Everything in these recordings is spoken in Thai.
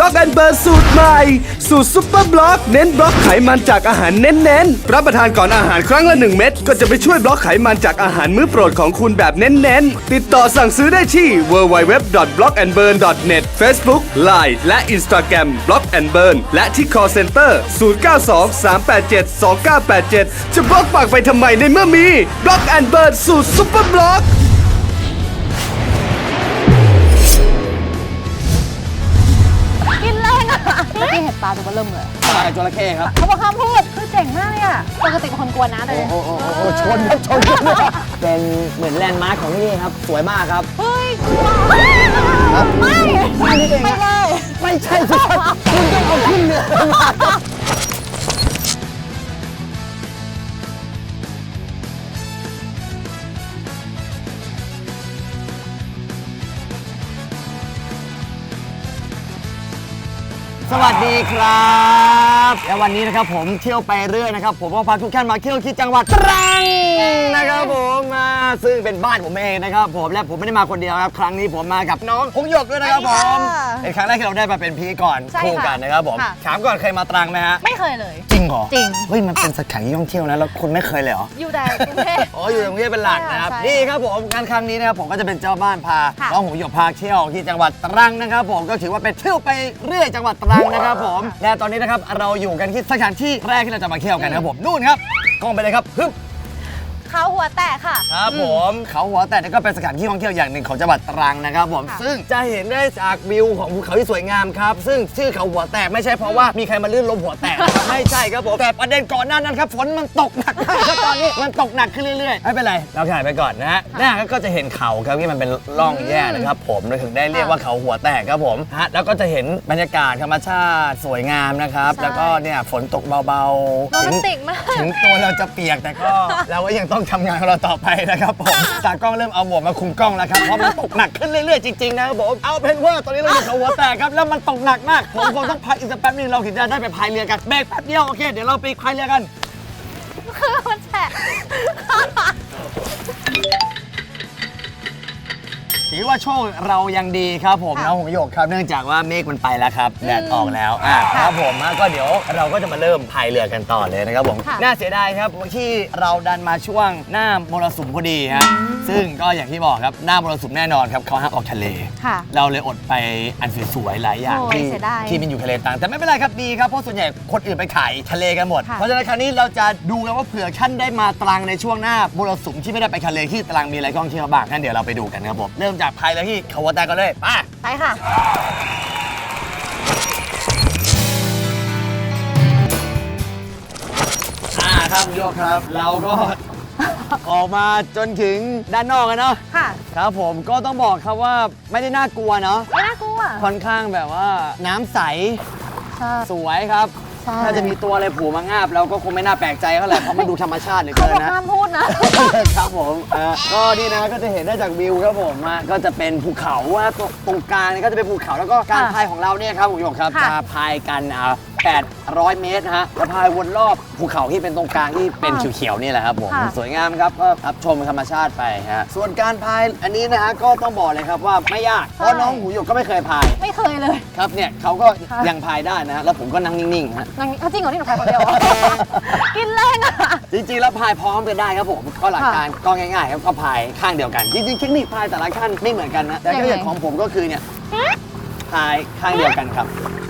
ล็อกแอนเบอร์สูตรใหม่ สูตรซุปเปอร์บล็อก เน้นบล็อกไขมันจากอาหารเน้นๆรับประทานก่อนอาหารครั้งละ 1 เม็ดก็จะไปช่วยบล็อกไขมันจากอาหารมื้อโปรดของคุณแบบเน้นๆ ติดต่อสั่งซื้อได้ที่ www.blockandburn.net Facebook Line และ Instagram Block and Burn และที่ call center 0923872987 จะบล็อกปากไปทำไมในเมื่อมี Block and Burn สูตรซุปเปอร์บล็อก รงอะเมื่อกี้เห็นปลาตัวเบอร์เริ่มเลยปลากับจระเข้ครับเขาบอกห้ามพูดคือเจ๋งมากเลยอะปกติเป็นคนกลัวนะแต่โอ้โหโอ้โหชนครับชนกันเลยเป็นเหมือนแลนด์มาร์คของที่นี่ครับ สวยมากครับเฮ้ยกลัวไม่ไม่นี่เองไม่อะเลยไม่ใช่สิครับคุณต้องเอาขึ้นเรือมาครับ วัสดีครับ และวันนี้นะครับผมเที่ยวไปเรื่อยนะครับผมก็พาทุกท่านมาเที่ยวที่จังหวัดตรังนะครับผมมาซึ่งเป็นบ้านผมเองนะครับผมและผมไม่ได้มาคนเดียวครับ ครั้งนี้ผมมากับน้องพงหยกด้วยนะครับผมเป็นครั้งแรกที่เราได้มาเป็นพธี่ก่อนคู่กันนะครับผมถามก่อนเคยมาตรังไหมฮะไม่เคยเลย จริงเหรอจริง เฮ้ยมันเป็นสถานที่ท่องเที่ยวนะแล้วคุณไม่เคยเลยเหรอ อยู่แต่กรุงเทพ อ๋ออยู่ตรงนี้เป็นหลักนะครับใช่นี่ครับผมงานครั้งนี้นะครับผมก็จะเป็นเจ้าบ้านพาค่ะ น้องหมูหยกพาเที่ยวที่จังหวัดตรังนะครับ ผมก็ถือว่าเป็นเที่ยวไปเรื่อยจังหวัดตรังนะครับผมและตอนนี้นะครับเราอยู่กันที่สถานที่แรกที่เราจะมาเที่ยวกันนะครับผมนู่นครับกล้องไปเลยครับฮึบ เขาหัวแตกค่ะ ครับผมเขาหัวแต่นี่ก็เป็นสถานที่ท่องเที่ยวอย่างหนึ่งของจังหวัดตรังนะครับผม ค่ะ ซึ่งจะเห็นได้จากวิวของภูเขาที่สวยงามครับ ซึ่งชื่อเขาหัวแตกไม่ใช่เพราะว่ามีใครมาลื่นล้มหัวแตกนะครับไม่ใช่ครับผม แต่ประเด็นก่อนหน้านั้นครับฝนมันตกหนักมากครับตอนนี้มันตกหนักขึ้นเรื่อยๆ ไม่เป็นไร เราถ่ายไปก่อนนะฮะหน้าก็จะเห็นเขาครับที่มันเป็นร่องแย่นะครับผมเราถึงได้เรียกว่าเขาหัวแตกครับผมฮะแล้วก็จะเห็นบรรยากาศธรรมชาติสวยงามนะครับใช่แล้วก็เนี่ยฝนตกเบาโรๆแมถึงนติกมาก ถึงตัวเราจะเปียกแต่ก็ เราก็ยังต้องทำงานของเราต่อไปนะครับผมตากล้องเริ่มเอาหมวกมาคุมกล้องแล้วครับเพราะมันตกหนักขึ้นเรื่อยๆจริงๆนะครับผมเอาเป็นว่าตอนนี้เราอยู่เขาหัวแตกครับแล้วมันตกหนักมากผมคงต้องพักอีกสักแป๊บนึงเราถึงจะได้ไปพายเรือกันเบรกแป๊บเดียวโอเคเดี๋ยวเราไปพายเรือกัน คือมันแฉะ ถือว่าโชคเรายังดีครับผมค่ะน้องหงโยกครับเนื่องจากว่าเมฆมันไปแล้วครับแดดออกแล้วอะครับผมฮะก็เดี๋ยวเราก็จะมาเริ่มพายเรือกันต่อเลยนะครับผมค่ะน่าเสียดายครับที่เราดันมาช่วงหน้ามรสุมพอดีฮะซึ่งก็อย่างที่บอกครับหน้ามรสุมแน่นอนครับเขาห้ามออกทะเลค่ะเราเลยอดไปอันสวยๆหลายอย่างโอ้ยที่เสียดายที่มันอยู่ทะเลต่างแต่ไม่เป็นไรครับดีครับเพราะส่วนใหญ่คนอื่นไปขายทะเลกันหมดค่ะเพราะฉะนั้นครั้งนี้เราจะดูกันว่าเผื่อท่านได้มาตรังในช่วงหน้ามรสุมที่ไม่ได้ไปทะเลที่ตรังมีอะไรท่องเที่ยวบ้างงั้นเดี๋ยวเราไปดูกันครับผมเริ่มจากพายเรือที่เขาวัวแตกกันเลยไปไปค่ะ อ่าครับโยกครับ เราก็ ออกมาจนถึงด้านนอกกันเนาะค่ะครับผมก็ต้องบอกครับว่าไม่ได้น่ากลัวเนาะไม่น่ากลัวค่อนข้างแบบว่าน้ำใส ใช่ สวยครับ ใช่ ถ้าจะมีตัวอะไรโผูมางาบเราก็คงไม่น่าแปลกใจเท่าไหร่เพราะมันดูธรรมชาติเหลือเขาเกินบอกนะ ห้ามพูดนะ ครับผมอะก็นี่นะก็จะเห็นได้จากวิวครับผมอะก็จะเป็นภูเขาว่าตรงกลางนี่ก็จะเป็นภูเขาแล้วก็การค่ะพายของเราเนี่ยครับคุณผู้ชมครับค่ะจะพายกันอ่า800 เมตรนะฮะจะพายวนรอบภูเขาที่เป็นตรงกลางที่เป็นเขียวๆนี่แหละครับผมค่ะ สวยงามครับก็รับชมธรรมชาติไปฮะส่วนการพายอันนี้นะฮะก็ต้องบอกเลยครับว่าไม่ยากเพราะน้องหูหยกก็ไม่เคยพายไม่เคยเลย ครับเนี่ยเขาก็ค่ะ ยังพายได้นะฮะแล้วผมก็นั่งนิ่งๆฮะ นางเขาจริงเหรอที่หนูพายคนเดียวอะ กินแรงอะ จริงๆ แล้วพายพร้อมกันได้ครับผมก็หลักการก็ง่ายๆครับก็พายข้างเดียวกัน จริงๆเทคนิคพายแต่ละขั้นไม่เหมือนกันนะแต่ก็อย่างของผมก็คือเนี่ยพายข้างเดียวกันครับ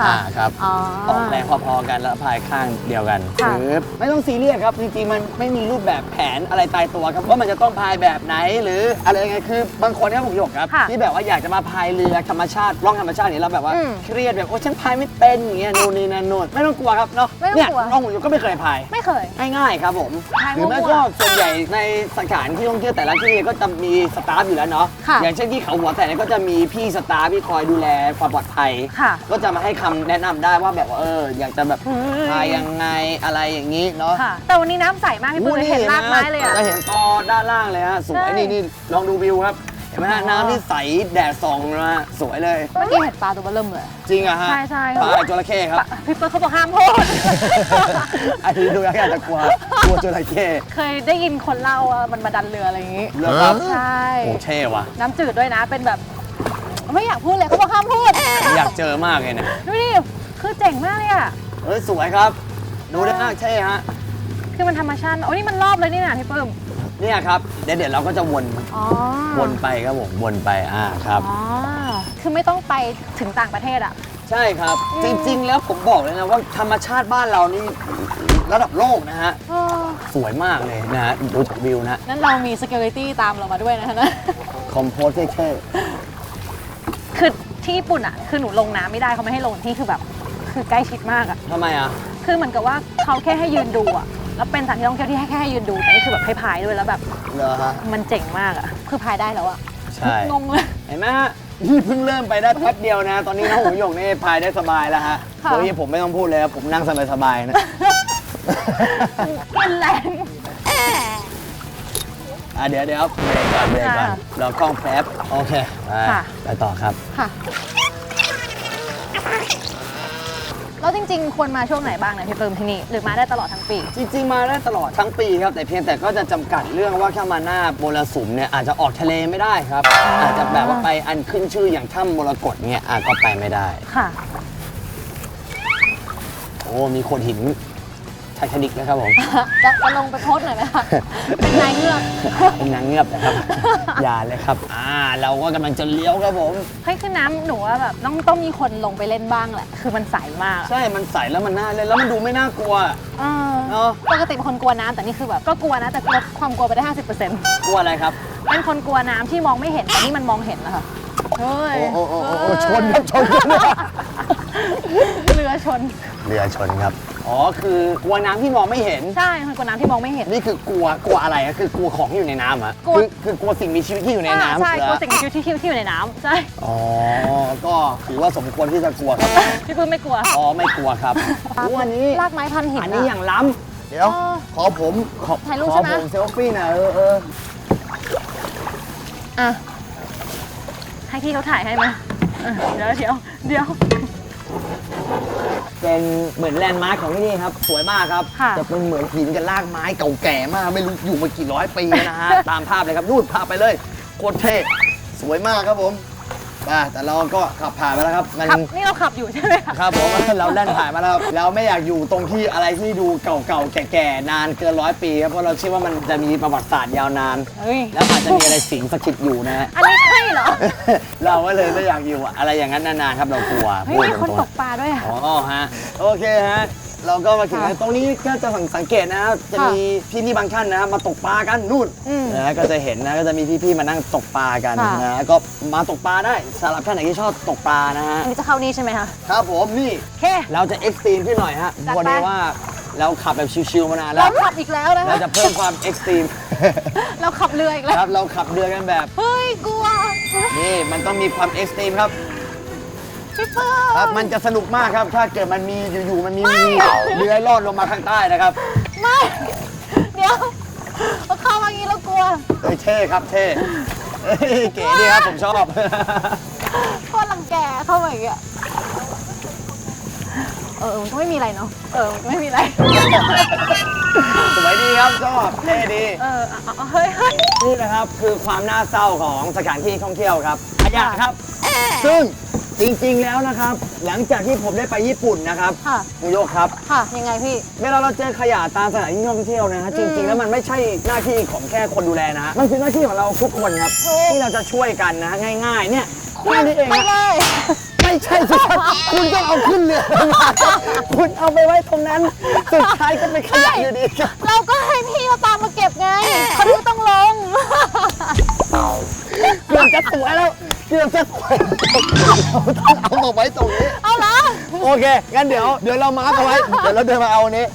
ค่ะอ่าครับอ๋อ ออกแรงพอๆกันแล้วพายข้างเดียวกันค่ะ ปึ๊บไม่ต้องซีเรียสครับจริงๆมันไม่มีรูปแบบแผนอะไรตายตัวครับว่ามันจะต้องพายแบบไหนหรืออะไรยังไงคือบางคนเนี่ยผมหยกครับ ค่ะที่แบบว่าอยากจะมาพายเรือธรรมชาติล่องธรรมชาติเนี่ยแล้วแบบว่าอืมเครียดแบบโอ้ฉันพายไม่เป็นอย่างเงี้ยนู่นนี่นั่นนู่นไม่ต้องกลัวครับเนาะไม่ต้องเนี่ยกลัว น้องผมหยกก็ไม่เคยพาย ไม่เคย ง่ายๆครับผมพายหรือไม่มั่วๆก็ส่วนใหญ่ในสถานที่ท่องเที่ยวแต่ละที่ก็จะมีสตาฟอยู่แล้วเนาะค่ะอย่างเช่นที่เขาหัวแต่เนี่ยก็จะมีพี่สตาฟที่คอยดูแลความปลอดภัย ค่ะก็จะมาให้คำแนะนำได้ว่าแบบว่าเออ อยากจะแบบเฮ้ยพายยังไงอะไรอย่างนี้เนาะค่ะ แต่วันนี้น้ำใสมากพี่ปืนเห็นรากไม้เลยอะ จะเห็นตอด้านล่างเลยฮะสวยใช่นี่นี่ลองดูวิวครับเห็นไหมฮะอ๋อน้ำที่ใสแดดส่องมาสวยเลย เมื่อกี้เห็นปลาตัวเบอร์เริ่มเลย จริงอะฮะใช่ใช่ ปลาจระเข้ครับปะพี่เปิ้ลเขาบอกห้ามพูด อันนี้ดูแล้วอาจจะกลัวกลัวจระเข้เคยได้ยินคนเล่าว่ามันมาดันเรืออะไรอย่างงี้ เหรอครับใช่ โอ้เท่ว่ะ น้ำจืดด้วยนะ เป็นแบบ ไม่อยากพูดเลยเขาบอกห้ามพูดผมอยากเจอมากเลยเนี่ยดูดิคือเจ๋งมากเลยอะเฮ้ยสวยครับ ดูได้มากใช่ฮะคือมันธรรมชาติโอ้นี่มันรอบเลยนี่นะพี่เปิ้มเนี่ยครับเดี๋ยวเดี๋ยวเราก็จะวนอ๋อวนไปครับผมวนไปอ่าครับอ๋อคือไม่ต้องไปถึงต่างประเทศอะ ใช่ครับ จริง ๆ แล้วผมบอกเลยนะว่าธรรมชาติบ้านเรานี่ระดับโลกนะฮะเออสวยมากเลยนะฮะดูจากวิวนะ นั้นเรามี security ตามเรามาด้วยนะคะนะคอมโพสเท่ คือที่ญี่ปุ่นอะคือหนูลงน้ำไม่ได้เขาไม่ให้ลงที่คือแบบคือใกล้ชิดมากอะๆทำไมอะ คือเหมือนกับว่าเขาแค่ให้ยืนดูอะแล้วเป็นสถานที่ท่องเที่ยวที่ให้แค่ให้ยืนดูแต่นี่คือแบบให้พายด้วยแล้วแบบเหรอฮะ มันเจ๋งมากอะคือพายได้แล้วอะใช่ งงเลย เห็นไหมฮะนี่เพิ่งเริ่มไปได้แป๊บเดียวนะ ตอนนี้น้องหูหยกนี่พายได้สบายแล้วฮะค่ะ โดยที่ผมไม่ต้องพูดเลยครับผมนั่งสบายๆนะ กินแรงอะ เดี๋ยวเดี๋ยวเบรกก่อนเบรกก่อนค่ะเรากล้องแป๊บโอเคไปค่ะ ไปต่อครับ ค่ะ แล้วจริงๆ ควรมาช่วงไหนบ้างเนี่ยพี่เปิมที่นี่ หรือมาได้ตลอดทั้งปี จริงๆ มาได้ตลอดทั้งปีครับ แต่เพียงแต่ก็จะจำกัดเรื่องว่าถ้ามาหน้าโมรสุมเนี่ยอาจจะออกทะเลไม่ได้ครับ อาจจะแบบว่าไปอันขึ้นชื่ออย่างถ้ำมรกตเนี่ยอาจก็ไปไม่ได้ ค่ะ โอ้มีโขดหินไททานิกนะครับผม จะจะลงไปโพสต์หน่อยไหมคะเป็นนายเงือกเป็นนางเงือบนะครับ อย่าเลยครับ อ่า เราก็กำลังจะเลี้ยวครับผม เฮ้ยคือน้ำหนูว่าแบบต้องต้องมีคนลงไปเล่นบ้างแหละ คือมันใสมากอะใช่ มันใสแล้วมันน่าเล่นแล้วมันดูไม่น่ากลัวเออเนอะปกติเป็นคนกลัวน้ำแต่นี่คือแบบก็กลัวนะแต่ลดความกลัวไปได้ 50%เกลัวอะไรครับ ป็นคนกลัวน้ำที่มองไม่เห็นแต่นี่มันมองเห็นแล้วค่ะเฮ้ยโอ้โอ้โอ้โอ้โอ้ชนครับชนกันเรือชน เรือชนครับ อ๋อ คือกลัวน้ำที่มองไม่เห็น ใช่คนกลัวน้ำที่มองไม่เห็น นี่คือกลัว กลัวอะไรอะคือกลัวของที่อยู่ในน้ำอะกลัว คือคือกลัวสิ่งมีชีวิตที่อยู่ในน้ำใช่เหรกลัวอสิ่งมีชีวิตที่ที่อยู่ในน้ำใช่อ๋อ ก็ถือว่าสมควรที่จะกลัวครับ พี่ปื้มไม่กลัวอ๋อ ไม่กลัวครับวันนี้ ลากไม้พันหินอันนี้อย่างล้ำเดี๋ยว เออขอผมขอถ่ายรูปขใช่อไหม ผมเซลฟี่หน่อยเออเอออะให้พี่เขาถ่ายให้ไหมเออเดี๋ยวเดี๋ยวเดี๋ยว เป็นเหมือนแลนด์มาร์คของที่นี่ครับ สวยมากครับ ค่ะจะเป็นเหมือนหินกับรากไม้เก่าแก่มาก ไม่รู้อยู่มากี่ร้อยปีแล้วนะฮะ ตามภาพเลยครับนู่นพาไปเลย โคตรเท่ สวยมากครับผม อะแต่เราก็ขับผ่านไปแล้วครับ มัน ขับนี่เราขับอยู่ใช่ไหมคะครับผม เราแล่นผ่านมาแล้วครับเราไม่อยากอยู่ตรงที่อะไรที่ดูเก่าๆ แก่ๆ นานเกินร้อยปีครับ เพราะเราเชื่อว่ามันจะมีประวัติศาสตร์ยาวนาน เฮ้ยแล้วอาจจะมีอะไรสิงสถิตอยู่นะฮะ อันนี้ใช่เหรอเราก็เลยไม่อยากอยู่อะไรอย่างนั้นนานๆครับเรากลัวเฮ้ยพูดมีคนรงตกปลาด้วยอะๆอ๋อฮะ โอเคฮะ เราก็มาถึงค่ะตรงนี้ก็จะสังเกตนะครับจะมีพี่ๆบางท่านนะครับมาตกปลากันนู่นอืมนะฮะก็จะเห็นนะก็จะมีพี่ๆมานั่งตกปลากันค่ะ นะฮะก็มาตกปลาได้สำหรับท่านไหนที่ชอบตกปลานะฮะอันนี้จะเข้านี่ใช่ไหมคะครับผมนี่โอเค เราจะเอ็กซ์ตรีมขึ้นหน่อยฮะจัดไป วันนี้ว่าเราขับแบบชิวๆมานานแล้เราว ขับอีกแล้วนะเราคะจะเพิ่มความเอ็กซ์ตรีมเราขับเรืออีกแล้ว ครับเราขับเรือกันแบบ เฮ้ยกลัว นี่มันต้องมีความเอ็กซ์ตรีมครับ พี่เปิ้ล ครับมันจะสนุกมากครับ ถ้าเกิดมันมีอยู่ๆมันมีเรือลอดลงมาข้างใต้นะครับไม่ เดี๋ยวเราเข้ามาอย่างนี้เรากลัวเฮ้ยเท่ครับเท่เฮ้ยเก๋ดีครับผมชอบ โคตรรังแกเข้ามาอย่างเงี้ยเออมันก็ไม่มีอะไรเนาะเออมันก็ไม่มีอะไร สวยดีครับชอบเท่ดี เออเอาเอาเฮ้ยเฮ้ย นี่นะครับคือความน่าเศร้าของสถานที่ท่องเที่ยวครับขยะครับ ซึ่ง จริงๆแล้วนะครับ หลังจากที่ผมได้ไปญี่ปุ่นนะครับค่ะคุณโยกครับค่ะ ยังไงพี่ เวลาเราเจอขยะตามสถานที่ท่องเที่ยวนะฮะจริง ๆ แล้วมันไม่ใช่หน้าที่ของแค่คนดูแลนะฮะมันคือหน้าที่ของเราทุกคนครับ ถูก ที่เราจะช่วยกันนะฮะง่าย ๆ เนี่ยแค่นี้เองไม่ฮะ ได้ ไม่ใช่สิครับ คุณต้องเอาขึ้นเรือมาคุณเอาไปไว้ตรงนั้น สุดท้ายก็เป็นขยะอยู่ดีครับ เราก็ให้พี่เขาตามมาเก็บไงเขาก็ต้องลง เกือบจะสวยแล้ว เกือบจะสวยเราต้องเอามาไว้ตรงนี้ เอาละโอเค งั้นเดี๋ยว เดี๋ยวเรามาร์กเอาไว้ เดี๋ยวเราเดินมาเอาอันนี้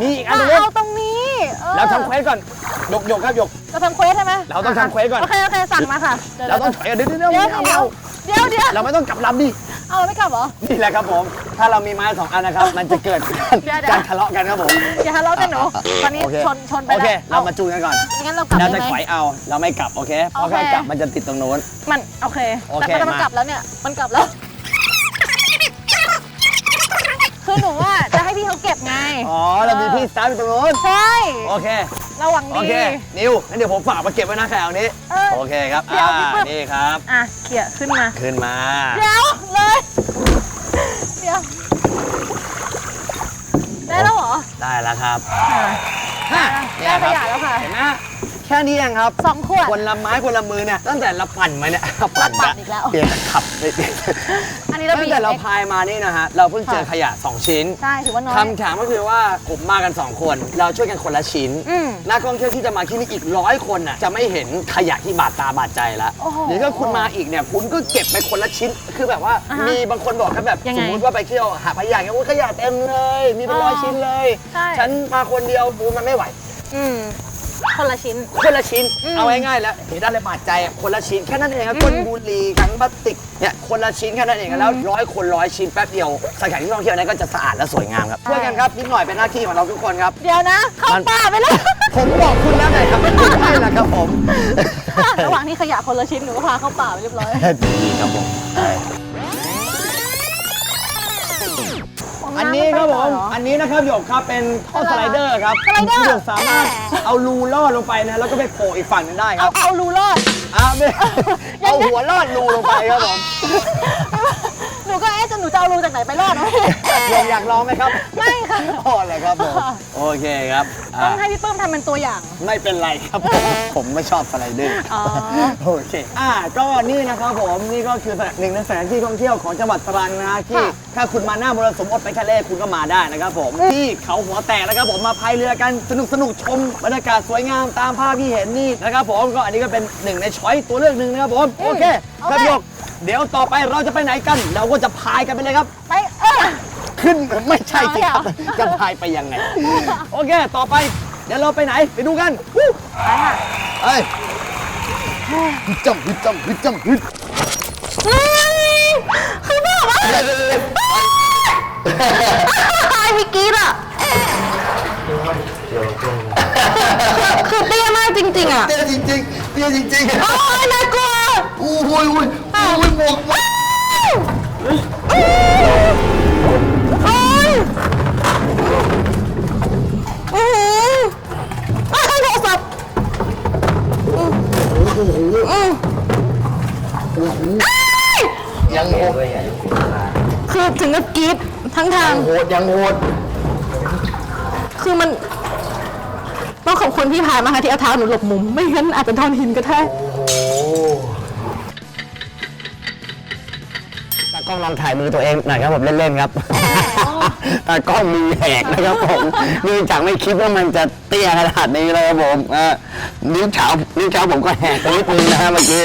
นี่อีกอันหนึงเอาตรงนี้ออเราทำเควสก่อนยกยกครับยก เราทำเควสใช่ไหมเราต้องทำเควสก่อน โอเคโอเคสั่งมาค่ะดี๋ยวเราต้องถอยเดี๋ยวเดี๋ยวเดี๋ยวเดี๋ยวไม่เอาเดี๋ยวเดี๋ยวเดี๋ยวเราไม่ต้องกลับลำดิเอาไม่กลับเหรอ นี่แหละครับผม ถ้าเรามีไม้สองอันนะครับ มันจะเกิดการเดี๋ยวเดี๋ยวการทะเลาะกันครับผมอย่าทะเลาะกันหนูตอนนี้โอเคชนชนไปโอแล้วเคเรามาจูนกันก่อนงั้นเรากลับเราได้จะไหมถอยเอา เราไม่กลับ โอเค เพราะโอเค ถ้ากลับมันจะติดตรงโน้น มันโอเคโอเคแต่มันมา กลับแล้วเนี่ยมันกลับแล้ว คือหนูว่าจะให้พี่เขาเก็บไงอ๋อ เรามีพี่สตาร์ทอยู่ตรงโน้น ใช่โอเค เราระวังโอดี เค นิวงั้นเดี๋ยวผมฝากมาเก็บไว้นะแคลนี้ เออโอเคครับ เดี๋ยวอ่า พี่ปึ๊บ นี่ครับ อะเขี่ยขึ้นมา ขึ้นมา เดี๋ยวเลย เดี๋ยว ได้แล้วเหรอ ได้แล้วครับอะฮะได้ขยะแล้วค่ะ เห็นไหม แค่นี้เองครับสองขวด คนละไม้คนละมือเนี่ยตั้งแต่เราปั่นมาเนี่ยเราปั่นเราปั่นอีกแล้ว เปลี่ยนแต่ขับอันนี้เราตั้บีงแต่เราพายมานี่นะฮะเราเพิ่งเจอขยะ 2 ชิ้นใช่ถือว่าน้อยคำถามก็คือว่าผมมากัน 2 คน เราช่วยกันคนละชิ้นอืมนักท่องเที่ยวที่จะมาที่นี่อีกร้อยคนน่ะจะไม่เห็นขยะที่บาดตาบาดใจแล้วโอ้โหหรือถ้าคุณมาอีกเนี่ยคุณก็เก็บไปคนละชิ้นคือแบบว่าอ่าฮะมีบางคนบอกครับแบบยังสไงมมติว่าไปเที่ยวหาดพะยาเนี่ยโอ้ยขยะเต็มเลย มีเป็นร้อยอ๋อชิ้นเลยใช่ฉันมาคนเดียวปูมันไม่ไหวอืม คนละชิ้น คนละชิ้นอืมเอาง่ายๆแล้วเห็นด้านเลยบาดใจอะคนละชิ้นแค่นั้นเองครับอือฮึก้นบุหรี่ถังพลาสติกเนี่ยคนละชิ้นแค่นั้นเองแล้วร้อยคนร้อยชิ้นแป๊บเดียวสถานที่ท่องเที่ยวนั้นก็จะสะอาดและสวยงามครับช่วยกันครับนิดหน่อยเป็นหน้าที่ของเราทุกคนครับ เดี๋ยวนะ เข้ามันป่าไปแล้ว ผมบอกคุณแล้วไงครับไม่ใช่ละครับผมระหว่างที่ขยะคนละชิ้นหนูก็พาเข้าป่าไปเรียบร้อยดีครับผม อันนี้ครับผม อันนี้นะครับหยกครับเป็นท่อสไลเดอร์ครับสไลเดอร์ หยกสามารถเอารูลอดลงไปนะแล้วก็ไปโผล่อีกฝั่งหนึงได้คเอารับเอารูรอด อ่าไม่เอาหัวลอดรูลงไปครับผมหนูก็เอ๊ะจะ หนูจะเอารูจากไหนไปรอดวะหยกอยากลองไหมครับไม่ค่ะ พอเลยครับผมโอเคครับอ่าต้องให้พี่ปื้มทำเป็นตัวอย่าง ไม่เป็นไรครับผมผมไม่ชอบสไลเดอร์อ๋อ โอเคอ่าก็นี่นะครับผมนี่ก็คือหนึ่งในสถานที่ท่องเที่ยวของจังหวัดตรังนะที่ค่ะถ้าคุณมาหน้ามรสุมอดไปทะเลคุณก็มาได้นะครับผมที่เขาหัวแตกนะครับผมมาพายเรือกันสนุกสนุกชมบรรยากาศสวยงามตามภาพที่เห็นนี่นะครับผมก็อันนี้ก็เป็นหนึ่งในช้อยตัวเลือกหนึ่งนะครับผมโอเคครับยก เดี๋ยวต่อไปเราจะไปไหนกัน เราก็จะพายกันไปเลยครับ ไปเออ ขึ้นไม่ใช่สิครับเอาเหรอจะพายไปยังไง โอเค ต่อไป เดี๋ยวเราไปไหนไปดูกันวู้ไปค่ะเอ้ยฮึดจำฮึดจำฮึดจำฮึดคือแบบว่าตายพี่กีดอะคือเตี้ยมากจริง ๆ อะเตี้ยจริงๆเตี้ยจริงๆโอ้ยน่ากลัวโอ้ยโอ้ย โอ้ยโอ้ยหมวกหมวกโอ้ยอือหืออ้าวโทรศัพท์อืมยังโหดคือถึงกับกรีดทั้งทางโหดยังโหดคือมัน ต้องขอบคุณพี่พายมากค่ะที่เอาเท้าหนูหลบมุม ไม่งั้นอาจจะโดนหินกระแทกต กล้องลองถ่ายมือตัวเองหน่อยครับผมเล่นๆครับตากล้องมือแหกนะครับผมเนื่องจากไม่คิดว่ามันจะเตี้ยขนาดนี้เลยครับผมอ่านิ้วเท้านิ้วเท้าผมก็แหกไปนิดนึงนะฮะเมื่อกี้